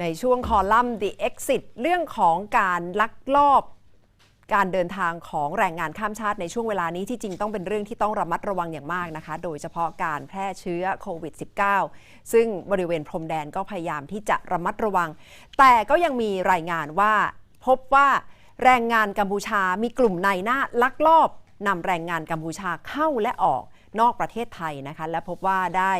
ในช่วงคอลัมน์ The Exit เรื่องของการลักลอบการเดินทางของแรงงานข้ามชาติในช่วงเวลานี้ที่จริงต้องเป็นเรื่องที่ต้องระมัดระวังอย่างมากนะคะ โดยเฉพาะการแพร่เชื้อโควิด -19 ซึ่งบริเวณพรมแดนก็พยายามที่จะระมัดระวัง แต่ก็ยังมีรายงานว่าพบว่าแรงงานกัมพูชามีกลุ่มในหน้าลักลอบนำแรงงานกัมพูชาเข้าและออก นอกประเทศไทยนะคะ และพบว่าได้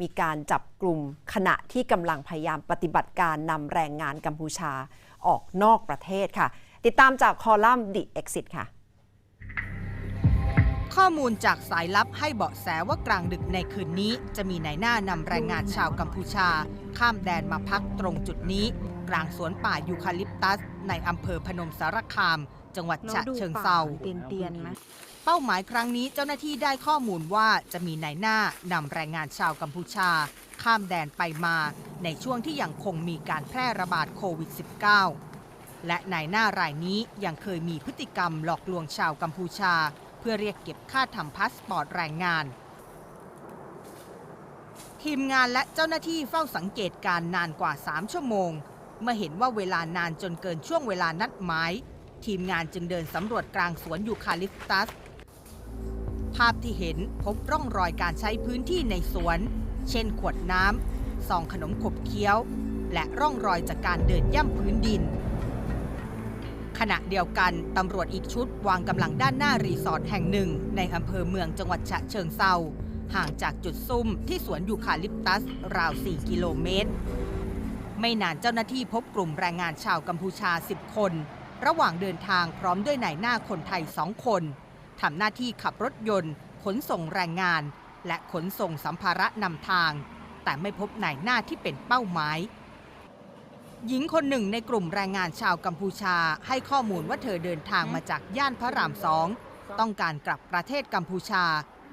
มีการจับกลุ่มขณะที่กำลังพยายามปฏิบัติการนำแรงงานกัมพูชาออกนอกประเทศค่ะ ติดตามจากคอลัมน์ The Exit ค่ะ ข้อมูลจากสายลับให้เบาะแสว่ากลางดึกในคืนนี้ จะมีนายหน้านำแรงงานชาวกัมพูชา ข้ามแดนมาพักตรงจุดนี้ กลางสวนป่ายูคาลิปตัส ในอำเภอพนมสารคาม จังหวัดฉะเชิงเซาเตียนเตียนๆนะเป้าหมายครั้งนี้เจ้าหน้าที่ได้ข้อมูลว่าจะมีนายหน้านำแรงงานชาวกัมพูชา ข้ามแดนไปมา ในช่วงที่ยังคงมีการแพร่ระบาดโควิด -19 และนายหน้ารายนี้ยังเคยมีพฤติกรรมหลอกลวงชาวกัมพูชา เพื่อเรียกเก็บค่าทำพาสปอร์ตแรงงานทีมงานและเจ้าหน้าที่เฝ้าสังเกตการณ์นานกว่า 3 ชั่วโมง เมื่อเห็นว่าเวลานานจนเกินช่วงเวลานัดหมาย ทีมงานจึงเดินสำรวจกลางสวนยูคาลิปตัส ภาพที่เห็นพบร่องรอยการใช้พื้นที่ในสวน เช่นขวดน้ำซองขนมขบเคี้ยว และร่องรอยจากการเดินย่ำพื้นดิน ขณะเดียวกันตำรวจอีกชุดวางกำลังด้านหน้ารีสอร์ทแห่งหนึ่ง ในอำเภอเมืองจังหวัดฉะเชิงเซาห่างจากจุดซุ่มที่สวนยูคาลิปตัสราว 4 กิโลเมตร ไม่นานเจ้าหน้าที่พบกลุ่มแรงงานชาวกัมพูชา 10 คน ระหว่างเดินทางพร้อมด้วยนายหน้าคนไทยสองคนทำหน้าที่ขับรถยนต์ ขนส่งแรงงาน และขนส่งสัมภาระนำทาง แต่ไม่พบนายหน้าที่เป็นเป้าหมาย หญิงคนหนึ่งในกลุ่มแรงงานชาวกัมพูชาให้ข้อมูลว่าเธอเดินทางมาจากย่านพระรามสองต้องการกลับประเทศกัมพูชา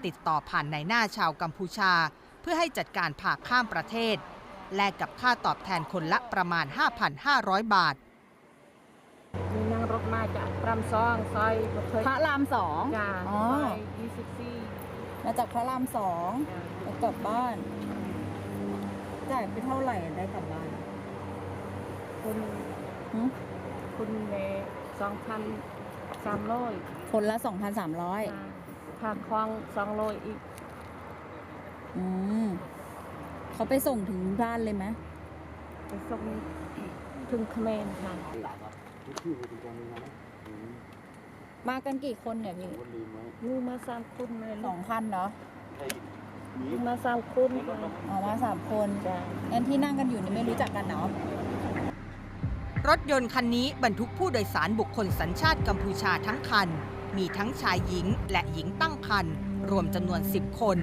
ติดต่อผ่านนายหน้าชาวกัมพูชา เพื่อให้จัดการผ่าข้ามประเทศ แลกกับค่าตอบแทนคนละประมาณ 5,500 บาทมีนั่งรถมา จากพรามซองซอยบ่เคยพระรามสองจ้าอ๋อซอยยี่สิบสี่มาจากพระรามสองจ้าแล้วกลับบ้าน จ่ายไปเท่าไหร่ได้กลับบ้านคุณหึคุณเนสองพันสามร้อยคนละ2,300ค่าคลองสองร้อยอีกอืมเขาไปส่งถึงบ้านเลยไหม ไปส่งถึงเขมรค่ะ มากันกี่คนเนี่ยพี่มีมาสามคนเลยสองพันเนาะมีมาสามคนค่ะออกมาสามคนจ้างั้นที่นั่งกันอยู่นี่ไม่รู้จักกันเนาะรถยนต์คันนี้บรรทุกผู้โดยสารบุคคลสัญชาติกัมพูชาทั้งคัน มีทั้งชายหญิงและหญิงตั้งคัน รวมจำนวน 10 คน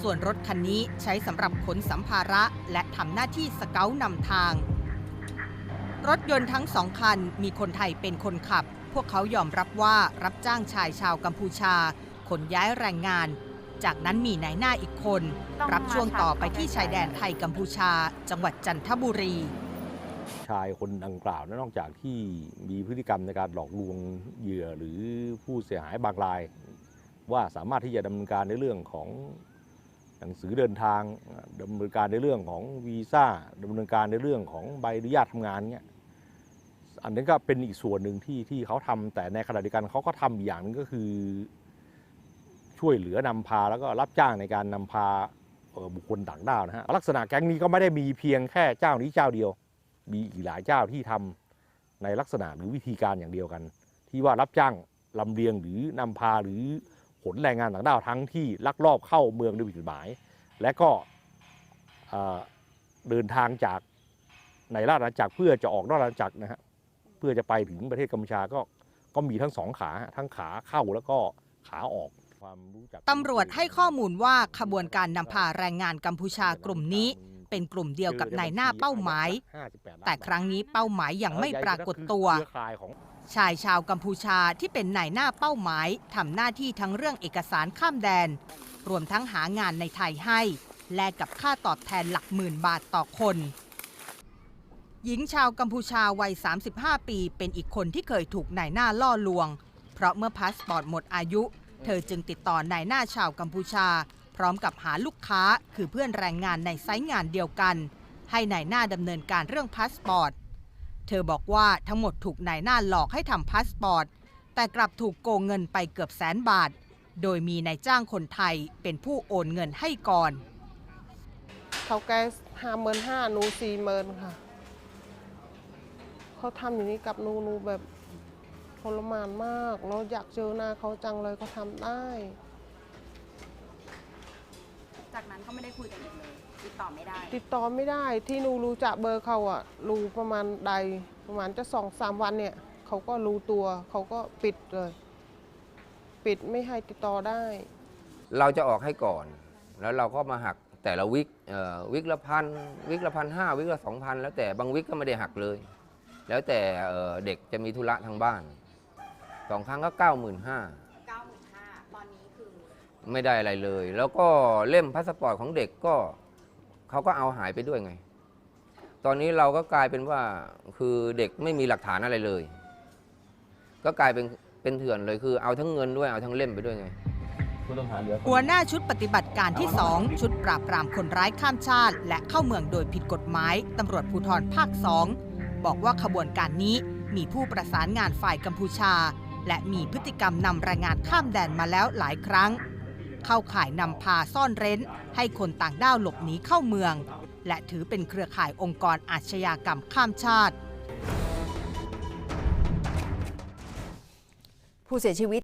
ส่วนรถคันนี้ใช้สำหรับขนสัมภาระและทำหน้าที่สเกาต์นำทาง รถยนต์ทั้งสองคันมีคนไทยเป็นคนขับ พวกเขายอมรับว่ารับจ้างชายชาวกัมพูชา ขนย้ายแรงงาน จากนั้นมีนายหน้าอีกคน รับช่วงต่อไปที่ชายแดนไทยกัมพูชา จังหวัดจันทบุรี ชายคนดังกล่าวนั้นนอกจากที่มีพฤติกรรมในการหลอกลวงเหยื่อหรือผู้เสียหายบางราย ว่าสามารถที่จะดำเนินการในเรื่องของ หนังสือเดินทางดำเนินการในเรื่องของวีซ่าดำเนินการในเรื่องของใบอนุญาตทำงานเนี่ยอันนั้นก็เป็นอีกส่วนหนึ่งที่ที่เขาทำแต่ในขณะเดียวกันเขาก็ทำอีกอย่างนึงก็คือ ช่วยเหลือนำพาแล้วก็รับจ้างในการนำพาออบุคคลต่างด้าวนะฮะลักษณะแก๊งนี้ก็ไม่ได้มีเพียงแค่เจ้านี้เจ้าเดียว มีอีกหลายเจ้าที่ทำในลักษณะหรือวิธีการอย่างเดียวกัน ที่ว่ารับจ้างลำเลียงหรือนำพาหรือ นแรงงานต่างด้าวทั้งที่ลักลอบเข้าเมืองโดยผิดกฎหมาย และก็เอ่อเดินทางจากในราชอาณาจักรเพื่อจะออกนอกราชอาณาจักรนะฮะเพื่อจะไปถึงประเทศกัมพูชาก็ก็มีทั้งสองขาทั้งขาเข้าแล้วก็ขาออกความรู้จักตำรวจให้ข้อมูลว่าขบวนการนำพาแรงงานกัมพูชากลุ่มนี้ เป็นกลุ่มเดียวกับนายหน้าเป้าหมาย แต่ครั้งนี้เป้าหมายยังไม่ปรากฏตัว ชายชาวกัมพูชาที่เป็นนายหน้าเป้าหมายทำหน้าที่ทั้งเรื่องเอกสารข้ามแดน รวมทั้งหางานในไทยให้ แลกกับค่าตอบแทนหลักหมื่นบาทต่อคน หญิงชาวกัมพูชาวัย 35 ปีเป็นอีกคนที่เคยถูกนายหน้าล่อลวง เพราะเมื่อพาสปอร์ตหมดอายุ เธอจึงติดต่อนายหน้าชาวกัมพูชา พร้อมกับหาลูกค้าคือเพื่อนแรงงานในไซต์งานเดียวกัน ให้นายหน้าดำเนินการเรื่องพาสปอร์ต เธอบอกว่าทั้งหมดถูกนายหน้าหลอกให้ทำพาสปอร์ต แต่กลับถูกโกงเงินไปเกือบแสนบาท โดยมีนายจ้างคนไทยเป็นผู้โอนเงินให้ก่อน เขาแกห้าหมื่นห้าหนูสี่หมื่นค่ะ เขาทำอย่างนี้กับหนูหนูแบบทรมานมากเราอยากเจอหน้าเขาจังเลยเขาทำได้ จากนั้นก็ไม่ได้คุยกันอีกเลย ติดต่อไม่ได้ ติดต่อไม่ได้ที่หนูรู้จักเบอร์เขาอะรู้ประมาณใดประมาณจะสองสามวันเนี่ยเขาก็รู้ตัวเขาก็ปิดเลย ปิดไม่ให้ติดต่อได้ เราจะออกให้ก่อน แล้วเราก็มาหักแต่ละวิกเอ่อวิกละพันวิกละพันห้าวิกละสองพันแล้วแต่บางวิกก็ไม่ได้หักเลย แล้วแต่เอ่อเด็กจะมีธุระทางบ้านสองครั้งก็เก้าหมื่นห้า 95,000ตอนนี้คือ ไม่ได้อะไรเลย แล้วก็เล่มพาสปอร์ตของเด็กก็ เขาก็เอาหายไปด้วยไง ตอนนี้เราก็กลายเป็นว่าคือเด็กไม่มีหลักฐานอะไรเลย ก็กลายเป็นเป็นเถื่อนเลยคือเอาทั้งเงินด้วยเอาทั้งเล่มไปด้วยไงหัวหน้าชุดปฏิบัติการที่ 2 ชุดปราบปรามคนร้ายข้ามชาติ และเข้าเมืองโดยผิดกฎหมายตำรวจภูธรภาค 2 บอกว่าขบวนการนี้มีผู้ประสานงานฝ่ายกัมพูชา และมีพฤติกรรมนำแรงงานข้ามแดนมาแล้วหลายครั้ง เข้าข่ายนำพาซ่อนเร้น ให้คนต่างด้าวหลบหนีเข้าเมือง และถือเป็นเครือข่ายองค์กรอาชญากรรมข้ามชาติ ผู้เสียชีวิต